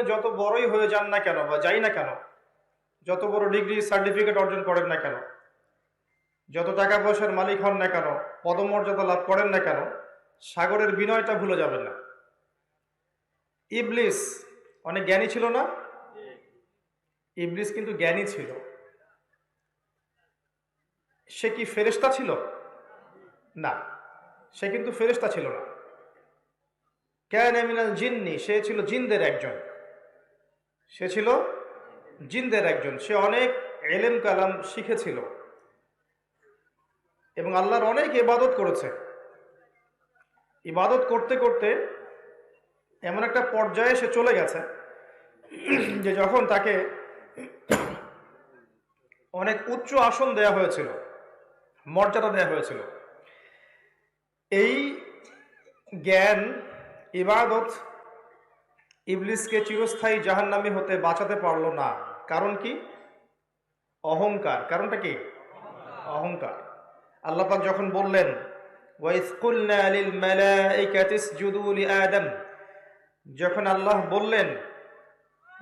জীবনে যত বড়ই হয়ে যান না কেন বা যাই না কেন, যত বড় ডিগ্রি সার্টিফিকেট অর্জন করেন না কেন, যত টাকা পয়সার মালিক হন না কেন, পদমর্যাদা লাভ করেন না কেন, সাগরের বিনয়টা ভুলে যাবেন না। ইবলিস অনেক জ্ঞানী ছিল না? ইবলিস কিন্তু জ্ঞানী ছিল। সে কি ফেরেশতা ছিল? না, সে কিন্তু ফেরেশতা ছিল না। ক্যান এমিনাল জিন্নি, সে ছিল জিনদের একজন। সে ছিল জিনদের একজন। সে অনেক এলেম কালাম শিখেছিল এবং আল্লাহর অনেক ইবাদত করেছে। ইবাদত করতে করতে এমন একটা পর্যায়ে সে চলে গেছে যে যখন তাকে অনেক উচ্চ আসন দেয়া হয়েছিল, মর্যাদা দেয়া হয়েছিল। এই জ্ঞান, ইবাদত ইবলিসকে চিরস্থায়ী জাহান্নামী হতে বাঁচাতে পারল না। কারণ কি? অহংকার। কারণটা কি? অহংকার। আল্লাহ পাক যখন বললেন যখন আল্লাহ বললেন,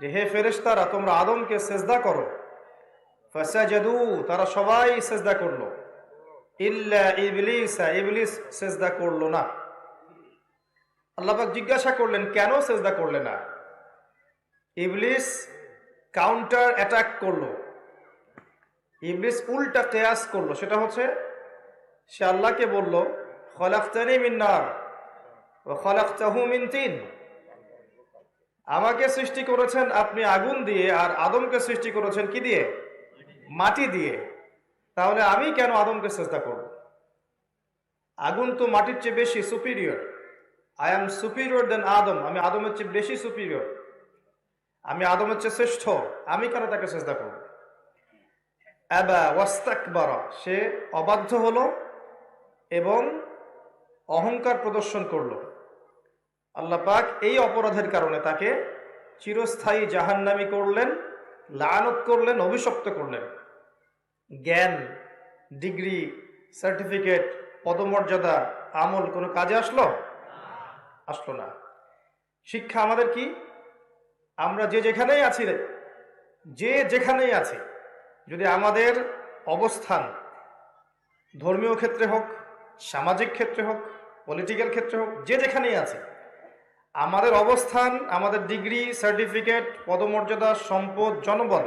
যে হে ফেরেশতারা, তোমরা আদমকে সেজদা করো। ফাসাজাদু, তারা সবাই সেজদা করল। ইল্লা ইবলিসা, ইবলিস সেজদা করল না। আল্লাপাক জিজ্ঞাসা করলেন, কেন সেজদা করলে না? ইবলিস কাউন্টার অ্যাটাক করল। ইবলিস উল্টা কেয়াস করল। সেটা হচ্ছে, সে আল্লাহকে বলল, খলাক্তানি মিন্নার ও খলাক্তাহু মিন তিন। আমাকে সৃষ্টি করেছেন আপনি আগুন দিয়ে আর আদমকে সৃষ্টি করেছেন কি দিয়ে? মাটি দিয়ে। তাহলে আমি কেন আদমকে চেষ্টা করব? আগুন তো মাটির চেয়ে বেশি superior I am superior then Adam আমি আদমের চেয়ে বেশি সুপিরিয়র আমি আদমের চেয়ে শ্রেষ্ঠ। আমি কেন তাকে চেষ্টা করব? অ্যাবা ওয়াস্তাকবার। সে অবাধ্য হলো এবং অহংকার প্রদর্শন করল। আল্লাহ পাক এই অপরাধের কারণে তাকে চিরস্থায়ী জাহান্নামি করলেন, লানত করলেন, অভিশপ্ত করলেন। জ্ঞান, ডিগ্রি, সার্টিফিকেট, পদমর্যাদা, আমল কোনো কাজে আসলো? আসলো না। শিক্ষা আমাদের কি? আমরা যে যেখানেই আছি রে, যে যেখানেই আছি, যদি আমাদের অবস্থান ধর্মীয় ক্ষেত্রে হোক, সামাজিক ক্ষেত্রে হোক পলিটিক্যাল ক্ষেত্রে হোক, যে যেখানেই আছে, আমাদের অবস্থান, আমাদের ডিগ্রি সার্টিফিকেট পদমর্যাদা, সম্পদ, জনবল,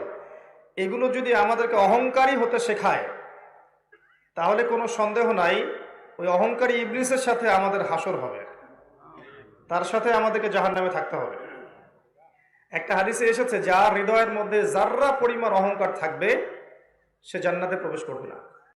এগুলো যদি আমাদেরকে অহংকারী হতে শেখায়, তাহলে কোনো সন্দেহ নাই, ওই অহংকারী ইবলিসের সাথে আমাদের হাসর হবে। তার সাথে আমাদেরকে জাহান নামে থাকতে হবে। একটা হাদিসে এসেছে, যার হৃদয়ের মধ্যে যাররা পরিমাণ অহংকার থাকবে, সে জান্নাতে প্রবেশ করবে না।